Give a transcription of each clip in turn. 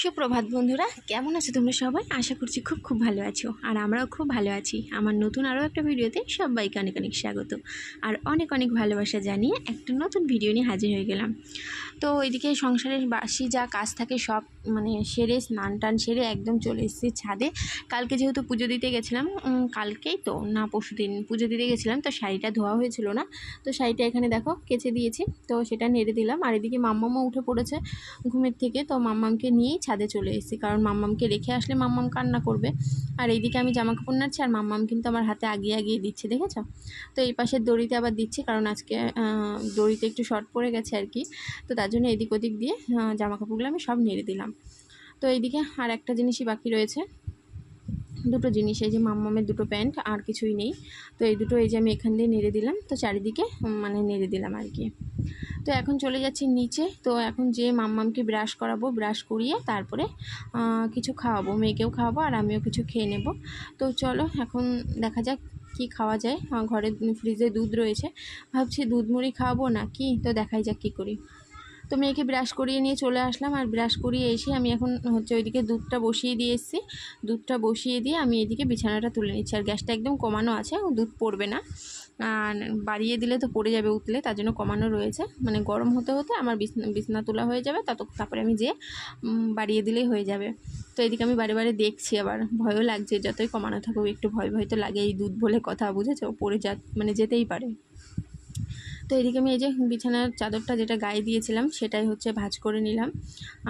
সুপ্রভাত বন্ধুরা, কেমন আছো তোমরা সবাই? আশা করছি খুব খুব ভালো আছো, আর আমরাও খুব ভালো আছি। আমার নতুন আরও একটা ভিডিওতে সবাইকে অনেক অনেক স্বাগত। আর অনেক অনেক ভালোবাসা জানিয়ে একটা নতুন ভিডিও নিয়ে হাজির হয়ে গেলাম। তো এদিকে সংসারের বাসি যা কাজ থাকে সব মানে সেরে স্নান টান সেরে একদম চলে এসেছি ছাদে। কালকে যেহেতু পুজো দিতে গেছিলাম কালকেই তো, না পরশু দিন পুজো দিতে গেছিলাম, তো শাড়িটা ধোয়া হয়েছিল না। তো শাড়িটা এখানে দেখো, কেচে দিয়েছি, তো সেটা নেড়ে দিলাম। আর এদিকে মাম্মামও উঠে পড়েছে ঘুমের থেকে, তো মাম্মামকে নিয়েই ছাদে চলে এসেছি, কারণ মাম্মামকে রেখে আসলে মাম্মাম কান্না করবে। আর এইদিকে আমি জামা কাপড় নাড়ছি, আর মাম্মাম কিন্তু আমার হাতে আগিয়ে আগিয়ে দিচ্ছে, দেখেছ? তো এই পাশের দড়িতে আবার দিচ্ছি, কারণ আজকে দড়িতে একটু শর্ট পড়ে গেছে আর কি। তো তার জন্য এদিক ওদিক দিয়ে জামা কাপড়গুলো আমি সব নেড়ে দিলাম। তো এইদিকে আর একটা জিনিসই বাকি রয়েছে। দুটো জিনিস, এই যে মাম্মামের দুটো প্যান্ট আর কিছুই নেই। তো এই দুটো এই যে আমি এখান দিয়ে নেড়ে দিলাম, তো চারিদিকে মানে নেড়ে দিলাম আর কি। তো এখন চলে যাচ্ছি নিচে, তো এখন যে মাম্মামকে ব্রাশ করাবো, ব্রাশ করিয়ে তারপরে কিছু খাওয়াবো, মেয়েকেও খাওয়াবো আর আমিও কিছু খেয়ে নেব। তো চলো এখন দেখা যাক কি খাওয়া যায়। ঘরে ফ্রিজে দুধ রয়েছে। ভাবছি দুধ মুড়ি খাওয়াবো না কি তো দেখাই যাক কী করি। তো মেয়েকে ব্রাশ করিয়ে নিয়ে চলে আসলাম। আর ব্রাশ করিয়ে এসে আমি এখন হচ্ছে ওইদিকে দুধটা বসিয়ে দিয়ে এসেছি। দুধটা বসিয়ে দিয়ে আমি এদিকে বিছানাটা তুলে নিচ্ছি। আর গ্যাসটা একদম কমানো আছে দুধ পড়বে না। আর বাড়িয়ে দিলে তো পড়ে যাবে উতলে, তার জন্য কমানো রয়েছে। মানে গরম হতে হতে আমার বিছনা তোলা হয়ে যাবে, তত, তারপরে আমি যে বাড়িয়ে দিলেই হয়ে যাবে। তো এদিকে আমি বারে বারে দেখছি আবার, ভয়ও লাগছে, যতই কমানো থাকুক, একটু ভয় ভয় তো লাগে এই দুধ বলে কথা, বুঝেছ? পড়ে যা মানে যেতেই পারে। তো এদিকে আমি এই যে বিছানার চাদরটা যেটা গায়ে দিয়েছিলাম, সেটাই হচ্ছে ভাজ করে নিলাম।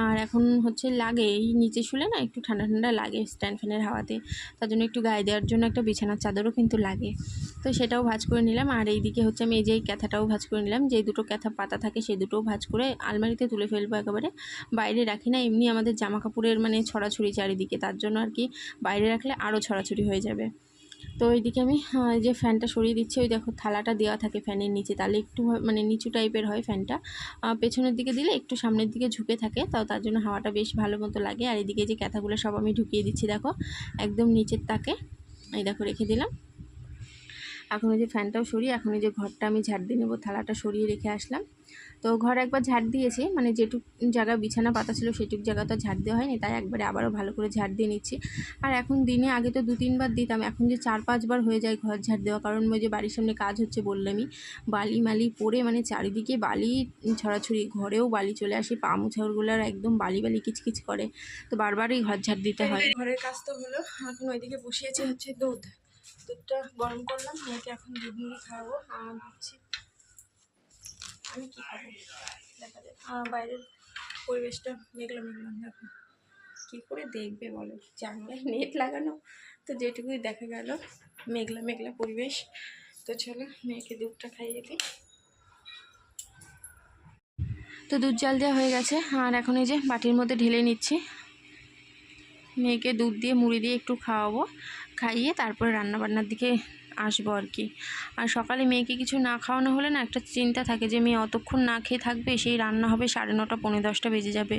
আর এখন হচ্ছে লাগে, এই নিচে শুলে না একটু ঠান্ডা ঠান্ডা লাগে স্ট্যান্ড ফ্যানের হাওয়াতে। তার জন্য একটু গায়ে দেওয়ার জন্য একটা বিছানার চাদরও কিন্তু লাগে। তো সেটাও ভাজ করে নিলাম। আর এইদিকে হচ্ছে আমি এই যে ক্যাথাটাও ভাজ করে নিলাম। যেই দুটো ক্যাথা পাতা থাকে সেই দুটোও ভাজ করে আলমারিতে তুলে ফেলব একেবারে। বাইরে রাখি না, এমনি আমাদের জামা কাপড়ের মানে ছড়াছড়ি চারিদিকে। তার জন্য আর কি বাইরে রাখলে আরও ছড়াছড়ি হয়ে যাবে। তো এইদিকে আমি যে ফ্যানটা সরিয়ে দিচ্ছি, ওই দেখো থালাটা দেওয়া থাকে ফ্যানের নিচে, তাহলে একটু মানে নিচু টাইপের হয় ফ্যানটা। পেছনের দিকে দিলে একটু সামনের দিকে ঝুঁকে থাকে, তাও তার জন্য হাওয়াটা বেশ ভালো মতো লাগে। আর এদিকে যে ক্যাথাগুলো সব আমি ঢুকিয়ে দিচ্ছি, দেখো, একদম নিচের তাকে, এই দেখো রেখে দিলাম। এখন ওই যে ফ্যানটাও সরিয়ে এখন ওই যে ঘরটা আমি ঝাড় দিয়ে নেব, থালাটা সরিয়ে রেখে আসলাম। তো ঘর একবার ঝাড় দিয়েছি মানে যেটুক জায়গা বিছানা পাতা ছিল সেটুক জায়গা তো ঝাড় দেওয়া হয়নি, তাই একবারে আবারও ভালো করে ঝাড় দিয়ে নিচ্ছি। আর এখন দিনে আগে তো দু তিনবার দিতাম, এখন যে চার পাঁচবার হয়ে যায় ঘর ঝাড় দেওয়া, কারণ ওই যে বাড়ির সামনে কাজ হচ্ছে বললামই বালি মালি পরে মানে চারিদিকে বালি ছড়াছড়ি, ঘরেও বালি চলে আসে, পা মুছাগুলোর একদম বালি বালি কিচকিচ করে, তো বারবারই ঘর ঝাড় দিতে হয়। ঘরের কাজ তো হলো, এখন ওইদিকে বসিয়েছি হচ্ছে দুধ। দুধটা গরম করলাম, মেয়েকে এখন দুধ মুড়ি খাওয়াবো। আর ভাবছি আমি কী খাব? দেখা যাক। আর বাইরের পরিবেশটা মেঘলা মেঘলা। দেখো, কী করে দেখবে বলো? জানলায় নেট লাগানো, তো যেটুকুই দেখা গেল, মেঘলা মেঘলা পরিবেশ। তো চলো, মেয়েকে দুধটা খাইয়ে দিই। তো দুধ জাল দেওয়া হয়ে গেছে, আর এখন এই যে বাটির মধ্যে ঢেলে নিচ্ছি। মেয়েকে দুধ দিয়ে মুড়ি দিয়ে একটু খাওয়াবো। খাইয়ে তারপরে রান্নাবান্নার দিকে আসব আর কি। আর সকালে মেয়েকে কিছু না খাওয়ানো হলে না একটা চিন্তা থাকে যে মেয়ে অতক্ষণ না খেয়ে থাকবে, সেই রান্না হবে সাড়ে নটা, পৌনে দশটা বেজে যাবে।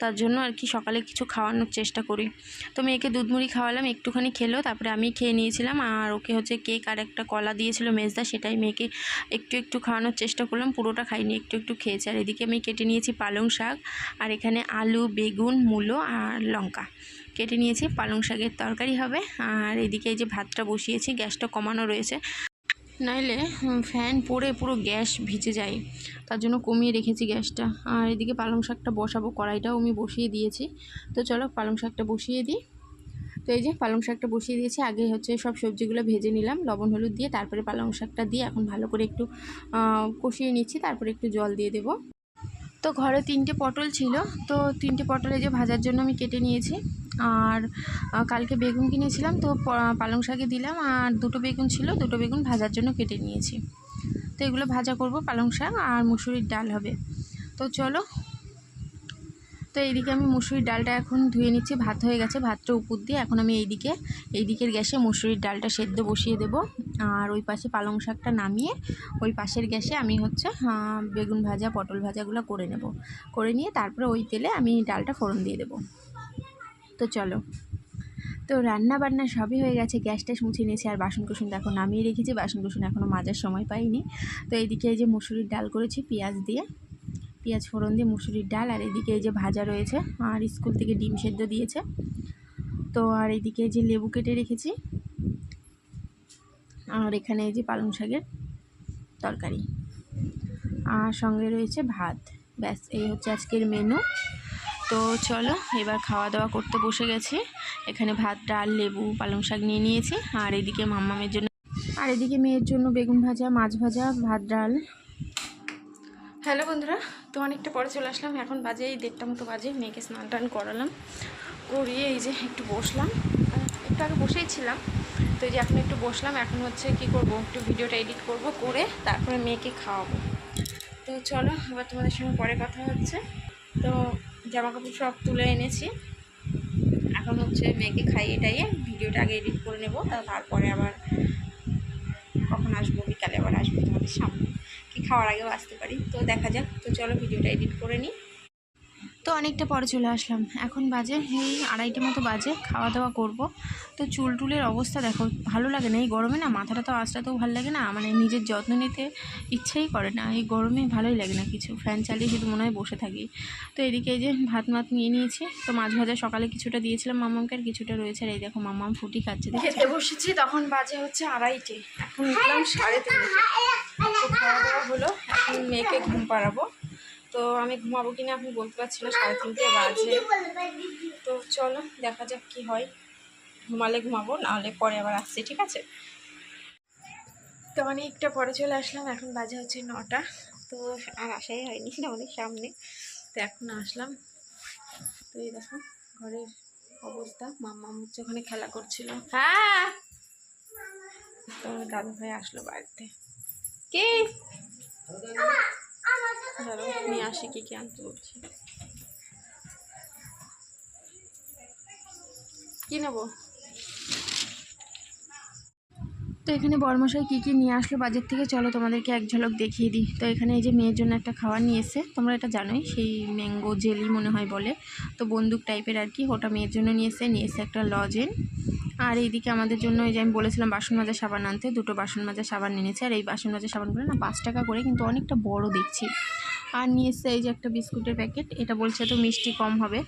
তার জন্য আর কি সকালে কিছু খাওয়ানোর চেষ্টা করি। তো মেয়েকে দুধ মুড়ি খাওয়ালাম, একটুখানি খেলো, তারপরে আমি খেয়ে নিয়েছিলাম। আর ওকে হচ্ছে কেক আর একটা কলা দিয়েছিল মেজদা, সেটাই মেয়েকে একটু একটু খাওয়ানোর চেষ্টা করলাম, পুরোটা খাইনি, একটু একটু খেয়েছে। আর এদিকে আমি কেটে নিয়েছি পালং শাক, আর এখানে আলু, বেগুন, মূলো আর লঙ্কা। কেটে নিয়েছি, পালং শাকের তরকারি হবে। আর এদিকে এই যে ভাতটা বসিয়েছি, গ্যাসটা কমানো রয়েছে। নইলে ফ্যান পড়ে পুরো গ্যাস ভিজে যায়। তার জন্য কমিয়ে রেখেছি গ্যাসটা। আর এদিকে পালং শাকটা বসাবো, কড়াইটাও আমি বসিয়ে দিয়েছি। তো চলো, পালং শাকটা বসিয়ে দিই। তো এই যে পালং শাকটা বসিয়ে দিয়েছি, আগে হচ্ছে সব সবজিগুলো ভেজে নিলাম, লবণ, হলুদ দিয়ে, তারপরে পালং শাকটা দিয়ে এখন ভালো করে একটু কষিয়ে নিচ্ছি, তারপরে একটু জল দিয়ে দেবো। তো ঘরে তিনটে পটল ছিল, তো তিনটে পটল যে ভাজার জন্য আমি কেটে নিয়েছি। আর কালকে বেগুন কিনেছিলাম, তো পালং শাকে দিলাম, আর দুটো বেগুন ছিল, দুটো বেগুন ভাজার জন্য কেটে নিয়েছি। তো এগুলো ভাজা করব, পালং শাক আর মুসুরির ডাল হবে। তো চলো, তো এইদিকে আমি মুসুরির ডালটা এখন ধুয়ে নিচ্ছি, ভাত হয়ে গেছে, ভাতটা উপর দিয়ে এখন আমি এইদিকে এই দিকের গ্যাসে মুসুরির ডালটা সেদ্ধ বসিয়ে দেব। আর ওই পাশে পালং শাকটা নামিয়ে ওই পাশের গ্যাসে আমি হচ্ছে বেগুন ভাজা, পটল ভাজাগুলো করে নেব। করে নিয়ে তারপরে ওই তেলে আমি ডালটা ফোড়ন দিয়ে দেবো। তো চলো। তো রান্না বান্না সবই হয়ে গেছে, গ্যাস ট্যাস মুছে নিয়েছি আর বাসন কুসুন দেখো নামিয়ে রেখেছি, বাসন কুসুন এখনও মাজার সময় পাইনি। তো এইদিকে এই যে মুসুরির ডাল করেছি পেঁয়াজ দিয়ে। পেঁয়াজ ফোড়ন দিয়ে মুসুরির ডাল আর এদিকে এই যে ভাজা রয়েছে, আর স্কুল থেকে ডিম সেদ্ধ দিয়েছে। তো আর এদিকে যে লেবু কেটে রেখেছি। আর এখানে এই যে পালং শাকের তরকারি। আর সঙ্গে রয়েছে ভাত। ব্যাস, এই হচ্ছে আজকের মেনু তো চলো, এবার খাওয়া দাওয়া করতে বসে গেছে। এখানে ভাত, ডাল, লেবু, পালং শাক নিয়ে নিয়েছি। আর এদিকে মাম্মামের জন্য আর এদিকে মেয়ের জন্য বেগুন ভাজা, মাছ ভাজা, ভাত, ডাল। হ্যালো বন্ধুরা, তো অনেকটা পরে চলে আসলাম। এখন বাজে এই দেড়টা মতো বাজে। মেয়েকে স্নান টান করালাম। করিয়ে এই যে একটু বসলাম। একটু আগে বসেই ছিলাম। তো যে এখন একটু বসলাম, এখন হচ্ছে কি করব, একটু ভিডিওটা এডিট করব, করে তারপরে মেয়েকে খাওয়াবো। তো চলো, আবার তোমাদের সঙ্গে পরে কথা হচ্ছে। তো জামা কাপড় সব তুলে এনেছি। এখন হচ্ছে মেয়েকে খাইয়ে টাইয়ে ভিডিওটা আগে এডিট করে নেব তারপরে আবার কখন আসব, বিকালে আবার আসব তোমাদের সামনে। কি খাওয়ার আগেও আসতে পারি। তো দেখা যাক, তো চলো ভিডিওটা এডিট করে নিই। তো অনেকটা পরে চলে আসলাম। এখন বাজে এই আড়াইটে মতো বাজে খাওয়া দাওয়া করব। তো চুল টুলের অবস্থা দেখো, ভালো লাগে না। এই গরমে না মাথাটা তো আসটাতেও ভালো লাগে না মানে নিজের যত্ন নিতে ইচ্ছেই করে না। এই গরমে ভালোই লাগে না কিছু, ফ্যান চালিয়ে শুধু মনে হয় বসে থাকি। তো এদিকে এই যে ভাত মাত নিয়ে নিয়েছি, তো মাছ ভাজা সকালে কিছুটা দিয়েছিলাম মামামকে আর কিছুটা রয়েছে। আর এই দেখো মামাম ফুটি খাচ্ছে খেতে বসেছি, তখন বাজে হচ্ছে আড়াইটে। এখন সাড়ে তিনটে। খাওয়া দাওয়া হলো, এখন মেয়েকে ঘুম পাড়াবো। তো আমি ঘুমাবো কিনা আপনি বলতে পারছি না, সাড়ে তিনটে বাজে। তো চলো, দেখা যাক কি হয়। ঘুমালে ঘুমাবো নাহলে পরে আবার আসছি, ঠিক আছে? তো অনেকটা পরে চলে আসলাম, এখন বাজে হচ্ছে নটা। তো আর আসাই হয়নি আমাদের সামনে। তো এখন আসলাম। তো এই দেখো, ঘরের অবস্থা। মাম্মা হচ্ছে ওখানে খেলা করছিল। হ্যাঁ! তো দাদু ভাই আসলো বাড়িতে। কে? নিয়ে আসি কি কি আনতে বলছি। কি নেব? তো এখানে বরমশাই কী কী নিয়ে আসলো বাজার থেকে? চলো তোমাদেরকে এক ঝলক দেখিয়ে দিই। তো এখানে এই যে মেয়ের জন্য একটা খাবার নিয়ে এসে তোমরা এটা জানোই, সেই ম্যাঙ্গো জেলি মনে হয় বলে। তো বন্দুক টাইপের আর কি, ওটা মেয়ের জন্য নিয়ে এসে নিয়ে এসে একটা লজেন আর এইদিকে আমাদের জন্য এই যে আমি বলেছিলাম বাসন মাজা, সাবান আনতে। দুটো বাসন মাজা, সাবান এনেছে। আর এই বাসন মাজা সাবানগুলো না পাঁচ টাকা করে, কিন্তু অনেকটা বড় দেখছি। আর নিয়ে এসছে এই যে একটা বিস্কুটের প্যাকেট। এটা বলছে তো মিষ্টি কম হবে।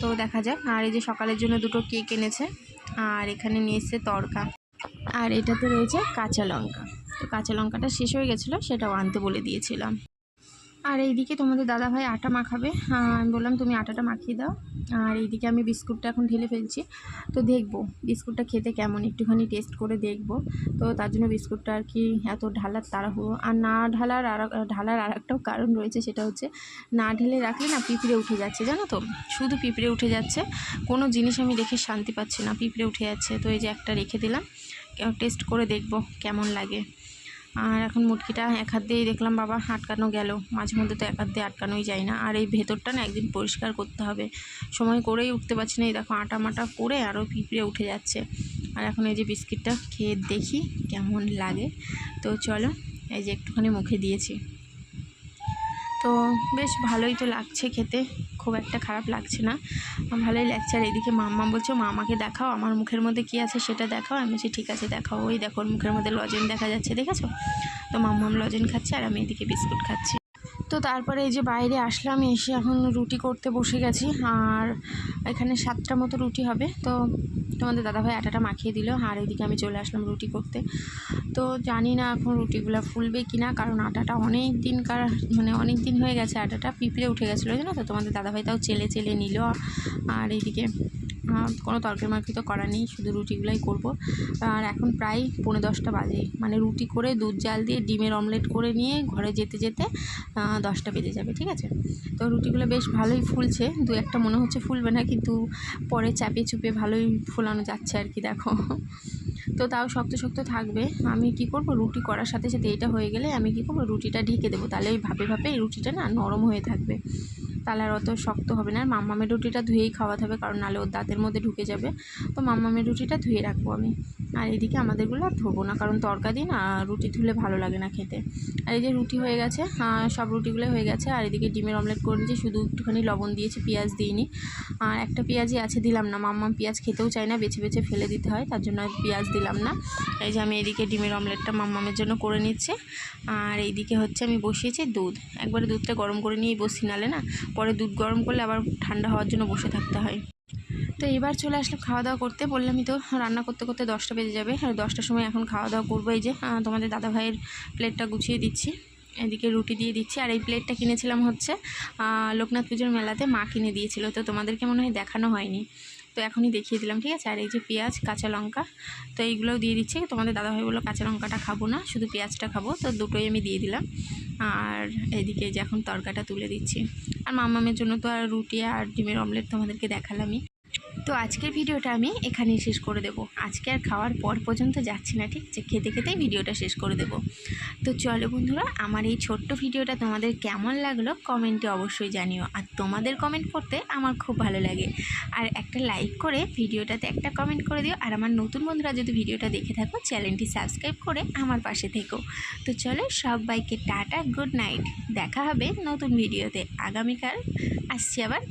তো দেখা যাক। আর এই যে সকালের জন্য দুটো কেক এনেছে। আর এখানে নিয়ে এসছে তড়কা আর এটাতে রয়েছে কাঁচা লঙ্কা। তো কাঁচা লঙ্কাটা শেষ হয়ে গেছিল, সেটাও আনতে বলে দিয়েছিলাম। আর এইদিকে তোমাদের দাদাভাই আটা মাখাবে। আমি বললাম, তুমি আটাটা মাখিয়ে দাও। আর এইদিকে আমি বিস্কুটটা এখন ঢেলে ফেলছি। তো দেখব বিস্কুটটা খেতে কেমন, একটুখানি টেস্ট করে দেখব। তো তার জন্য বিস্কুটটা আর কি এত ঢালার তাড়াহুড়ো। আর না ঢালার আর ঢালার আর একটাও কারণ রয়েছে, সেটা হচ্ছে না ঢেলে রাখলে না পিঁপড়ে উঠে যাচ্ছে, জানো তো? শুধু পিঁপড়ে উঠে যাচ্ছে। কোনো জিনিস আমি দেখে শান্তি পাচ্ছি না, পিঁপড়ে উঠে যাচ্ছে। তো এই যে একটা রেখে দিলাম। টেস্ট করে দেখব কেমন লাগে। আর এখন মুটকিটা এক হাত দিয়েই দেখলাম বাবা আটকানো গেল। মাঝে মধ্যে তো এক হাত দিয়ে আটকানোই যায় না। আর এই ভেতরটা না একদিন পরিষ্কার করতে হবে। সময় করেই উঠতে পারছি না। এই দেখো আটা মাটা করে আরও পিঁপড়ে উঠে যাচ্ছে। আর এখন এই যে বিস্কিটটা খেয়ে দেখি কেমন লাগে। তো চলো, এই যে একটুখানি মুখে দিয়েছি। তো বেশ ভালোই তো লাগছে খেতে। খুব একটা খারাপ লাগছে না। ভালোই লাগছে। আর এদিকে মাম্মা বলছে, মামাকে দেখাও, আমার মুখের মধ্যে কি আছে সেটা দেখাও। আমি বলছি, ঠিক আছে, দেখাও। ওই দেখো মুখের মধ্যে লজেন দেখা যাচ্ছে, দেখেছ? তো মাম্মাম লজেন খাচ্ছে, আর আমি এদিকে বিস্কুট খাচ্ছি। তো তারপরে এই যে বাইরে আসলাম এসে এখন রুটি করতে বসে গেছি। আর এখানে সাতটা মতো রুটি হবে। তো তোমাদের দাদাভাই আটাটা মাখিয়ে দিল। আর এদিকে আমি চলে আসলাম রুটি করতে। তো জানি না এখন রুটিগুলো ফুলবে কি না কারণ আটাটা অনেক দিনকার মানে অনেক দিন হয়ে গেছে আটাটা পিঁপড়ে উঠে গেছিল জানো তো? তোমাদের দাদাভাই তাও চেলে চেলে নিল। আর এইদিকে আহ, কোনো তরকারি মার্কি তো করা নেই, শুধু রুটিগুলোই করব। আর এখন প্রায় পৌনে দশটা বাজে। মানে রুটি করে দুধ জাল দিয়ে ডিমের অমলেট করে নিয়ে ঘরে যেতে যেতে দশটা বেজে যাবে, ঠিক আছে? তো রুটিগুলো বেশ ভালোই ফুলছে। দু একটা মনে হচ্ছে ফুলবে না, কিন্তু পরে চাপিয়ে চুপিয়ে ভালোই ফোলানো যাচ্ছে আর কি, দেখো। তো তাও শক্ত শক্ত থাকবে। আমি কি করব? রুটি করার সাথে সাথে এটা হয়ে গেলে আমি কি করব? রুটিটা ঢেকে দেবো। তাহলে ওই ভাপে ভাপে রুটিটা না নরম হয়ে থাকবে। তাহলে আর অত শক্ত হবে না। আর মাম্মামের রুটিটা ধুয়েই খাওয়াতে হবে, কারণ নাহলে ওর দাঁতের মধ্যে ঢুকে যাবে। তো মাম্মামের রুটিটা ধুয়ে রাখব আমি। আর এদিকে আমাদেরগুলো আর ধোবো না, কারণ তরকা দিন আর রুটি ধুলে ভালো লাগে না খেতে। আর এই যে রুটি হয়ে গেছে সব রুটিগুলো হয়ে গেছে, আর এদিকে ডিমের অমলেট করে নিয়েছি, শুধু একটুখানি লবণ দিয়েছি, পেঁয়াজ দিইনি। আর একটা পেঁয়াজই আছে দিলাম না, মাম্মাম পেঁয়াজ খেতেও চায় না, বেছে বেছে ফেলে দিতে হয়, তার জন্য পেঁয়াজ দিলাম না। এই যে আমি এদিকে ডিমের অমলেটটা মাম্মামের জন্য করে নিচ্ছি, আর এইদিকে হচ্ছে আমি বসিয়েছি দুধ। একবারে দুধটা গরম করে নিয়েই বসি, নালে না পরে দুধ গরম করলে আবার ঠান্ডা হওয়ার জন্য বসে থাকতে হয়। তো এবার চলে আসলাম খাওয়া দাওয়া করতে। বললামই তো, রান্না করতে করতে দশটা বেজে যাবে। আর দশটার সময় এখন খাওয়া দাওয়া করব এই যে তোমাদের দাদা ভাইয়ের প্লেটটা গুছিয়ে দিচ্ছি। এদিকে রুটি দিয়ে দিচ্ছি। আর এই প্লেটটা কিনেছিলাম হচ্ছে লোকনাথ পুজোর মেলাতে মা কিনে দিয়েছিল। তো তোমাদেরকে মনে হয় দেখানো হয়নি। তো এখনই দেখিয়ে দিলাম, ঠিক আছে? আর এই যে পেঁয়াজ, কাঁচা লঙ্কা, তো এইগুলোও দিয়ে দিচ্ছি। তোমাদের দাদাভাই বলল, কাঁচা লঙ্কাটা খাব না, শুধু পেঁয়াজটা খাব। তো দুটোই আমি দিয়ে দিলাম। আর এদিকে যে এখন তরকাটা তুলে দিচ্ছি। আর মামামের জন্য তো আর রুটি আর ডিমের অমলেট তোমাদেরকে দেখালামই। তো আজকের ভিডিওটা আমি এখানেই শেষ করে দেব। আজকে আর খাওয়ার পর পর্যন্ত যাচ্ছি না, ঠিক? যে খেতে খেতেই ভিডিওটা শেষ করে দেব। তো চলো বন্ধুরা, আমার এই ছোট্ট ভিডিওটা তোমাদের কেমন লাগল কমেন্টে অবশ্যই জানিও। আর তোমাদের কমেন্ট করতে আমার খুব ভালো লাগে। আর একটা লাইক করে ভিডিওটাতে একটা কমেন্ট করে দিও। আর আমার নতুন বন্ধুরা যদি ভিডিওটা দেখে থাকো, চ্যানেলটি সাবস্ক্রাইব করে আমার পাশে থেকো। তো চলো, সবাইকে টাটা, গুড নাইট। দেখা হবে নতুন ভিডিওতে। আগামীকাল আসছি আবার।